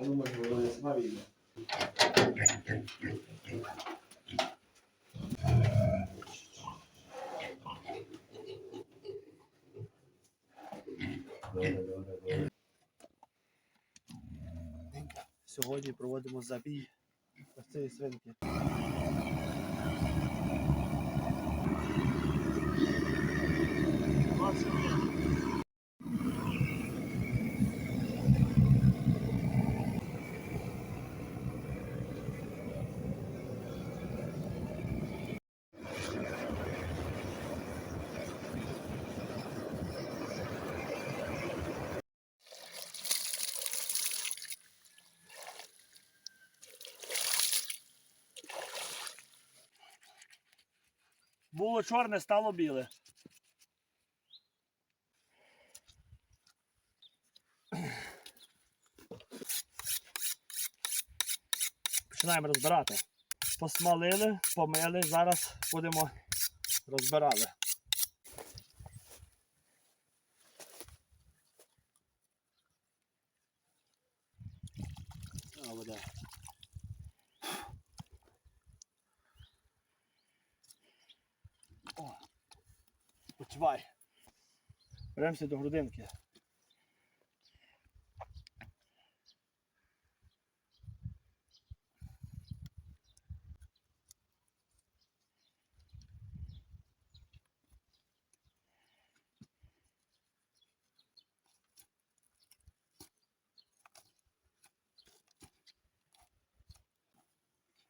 А ну може воно не сама війде. Сьогодні проводимо забій ось цієї свинки. Було чорне, стало біле. Починаємо розбирати. Посмалили, помили, зараз будемо розбирати. А, вода. Почувай. Беремося до грудинки.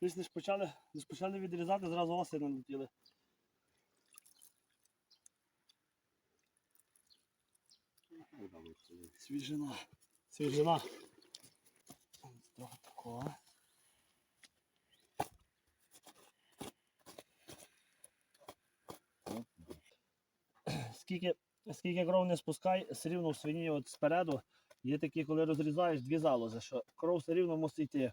Десь не ж почали, не ж відрізати, зразу оси налетіли. Свіжина. Свіжина. Трохи такого. Скільки, скільки кров не спускай, все рівно в свині от спереду є такі, коли розрізаєш дві залози, що кров все рівно мусить йти.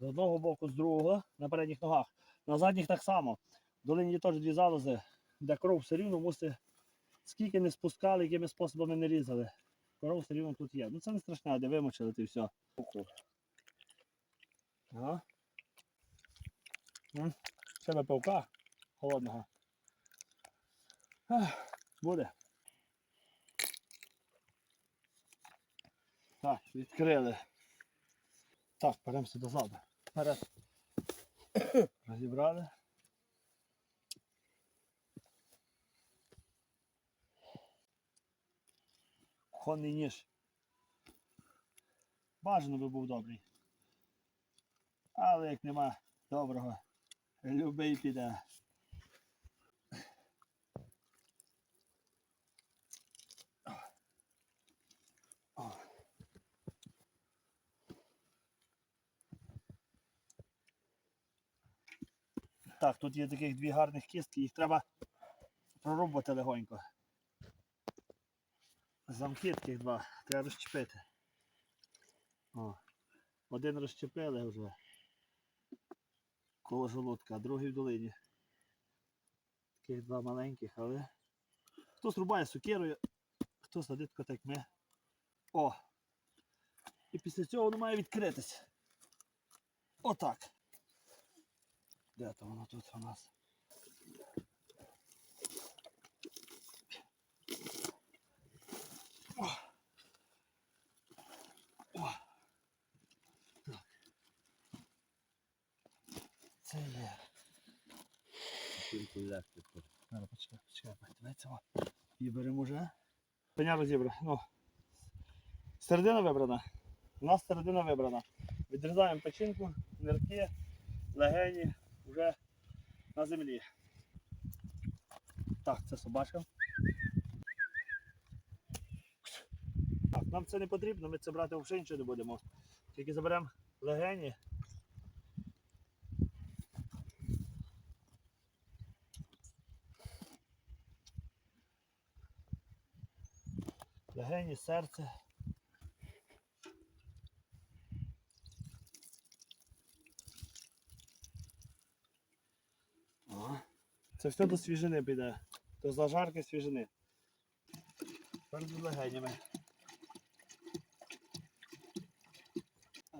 З одного боку, з другого, на передніх ногах. На задніх так само. В долині є теж дві залози, де кров все рівно мусить, скільки не спускали, якими способами не різали. Коров все рівно тут є. Ну це не страшне, де вимочили, ти все. Ага. До пивка холодного. Ах, Буде. Так, відкрили. Так, беремося до зада. Вперед. Розібрали. Конний ніж. Бажано би був добрий. Але як нема доброго, любий піде. Так, тут є таких дві гарних кістки, їх треба прорубати легонько. Замки таких два, треба розчепити. О, один розчепили вже коло желудка, а другий в долині. Таких два маленьких, але хтось рубає сукерою, хтось садить так ми. О! І після цього воно має відкритись. Отак. Де то воно тут у нас? Це є. Зараз почекай, почекай, дивіться. Її беремо вже. Коня розібра. Ну. Середина вибрана. У нас середина вибрана. Відрізаємо печінку, нирки, легені вже на землі. Так, це собачка. Так, нам це не потрібно, ми це брати взагалі нічого не будемо. Тільки заберемо легені. Легені, серце. Ага. Це все до свіжини піде. До зажарки свіжини. Тепер з легенями.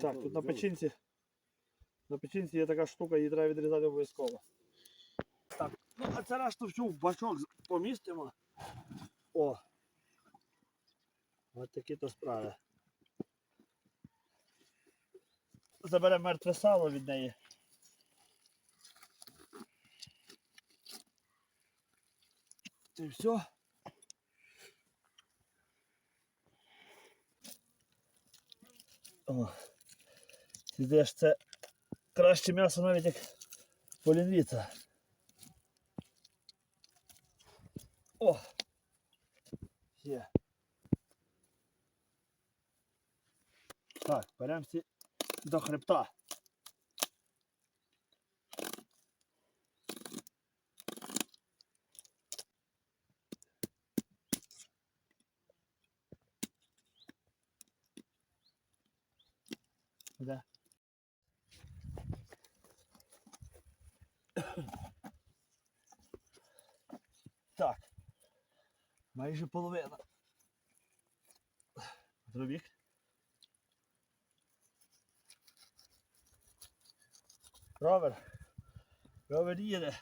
Так, тут на печінці. На печінці є така штука, її треба відрізати обов'язково. Так, ну а це решту всю в бачок помістимо. О! Ось такі то справи. Заберемо мертве сало від неї. І все. О. Ідеш, це краще м'ясо навіть як полінвіца. О! Є. Так, беремося до хребта. Да. Так. Майже половина. Дробік. Ровер. Ровер їде.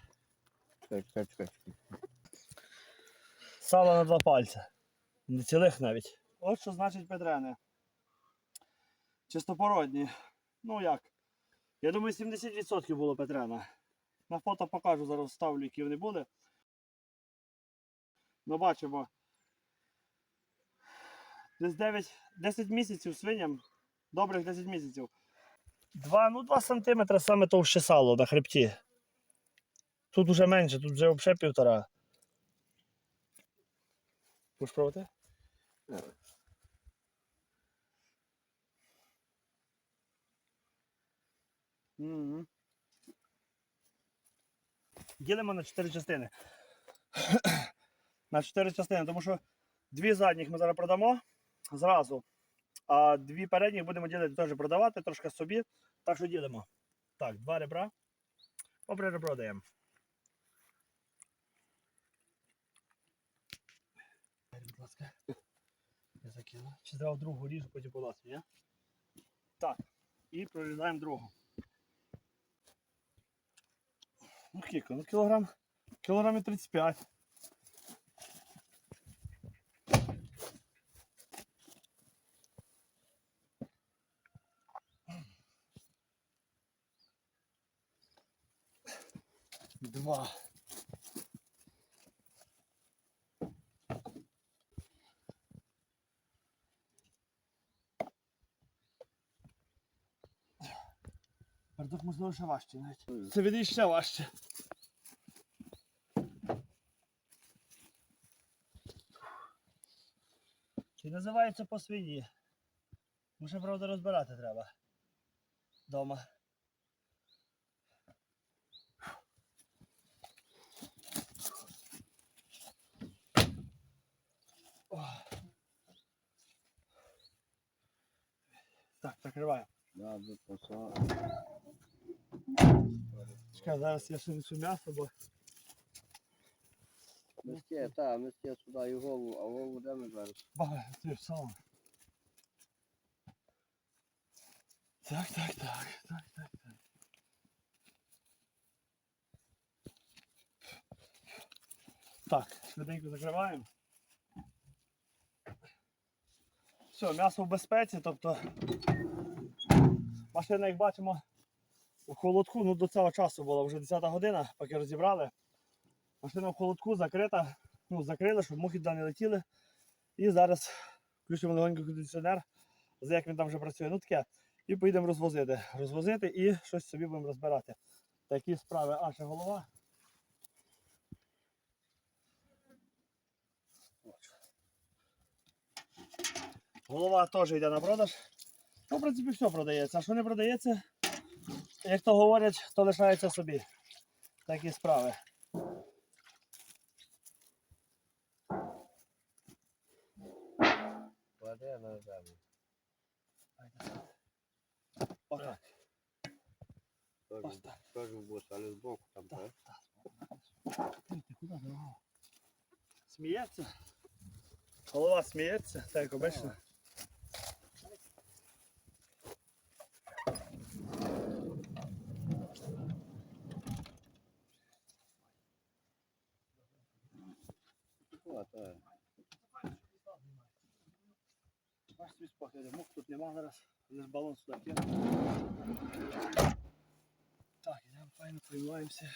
Чекай, чекай, чекай. Сало на два пальця. Не цілих навіть. От що значить петрене. Чистопородні. Ну як? Я думаю, 70% було петрена. На фото покажу, зараз вставлю, які вони були. Ну, бачимо. Десь 9, 10 місяців свиням. Добрих 10 місяців. 2, ну 2 см саме товще сало на хребті. Тут вже менше, тут вже взагалі півтора. Будеш пробувати? Мгм. Ділимо на 4 частини. на 4 частини, тому що дві задніх ми зараз продамо зразу, а дві передніх будемо ділити теж продавати, трошки собі. Так що ділимо. Так, два ребра. Обре ребро даємо. Будь ласка. Я закину. Чи зразу другу ріжу, потім поласу, ні? Так. І прорізаємо другу. Ну, скільки? Ну, кілограм. Кілограмів 35. Два. Бардак можливо ще важче навіть. Це від ще важче. Чи називається по свині? Може, правда, розбирати треба. Дома. Так, закриваємо. Да. Чекай, зараз я ще несу м'ясо, бо Миске, та, миске сюди і голову, а голову де ми зараз? багато ти сало. Так, так, так, так, так, так. Так, швиденько закриваємо. Все, м'ясо в безпеці, тобто машина, як бачимо, у холодку, ну до цього часу була вже 10 година, поки розібрали. Машина в холодку закрита, ну, закрили, щоб мухи туди не летіли. І зараз включимо легонько кондиціонер, за як він там вже працює. Ну таке. І поїдемо розвозити. Розвозити і щось собі будемо розбирати. Такі справи, а ще голова. Голова теж йде на продаж. Ну, в принципі, все продається. А що не продається, як то говорять, то лишається собі. Такі справи. Кладе на землю. Отак. Ось так. теж в але збоку там, Так? Сміється. Голова сміється, так як обично. Так, так. Бачиш, свій спокій, мух тут нема зараз, лише балон сюди кинув. Так, ідемо файно приймаємося.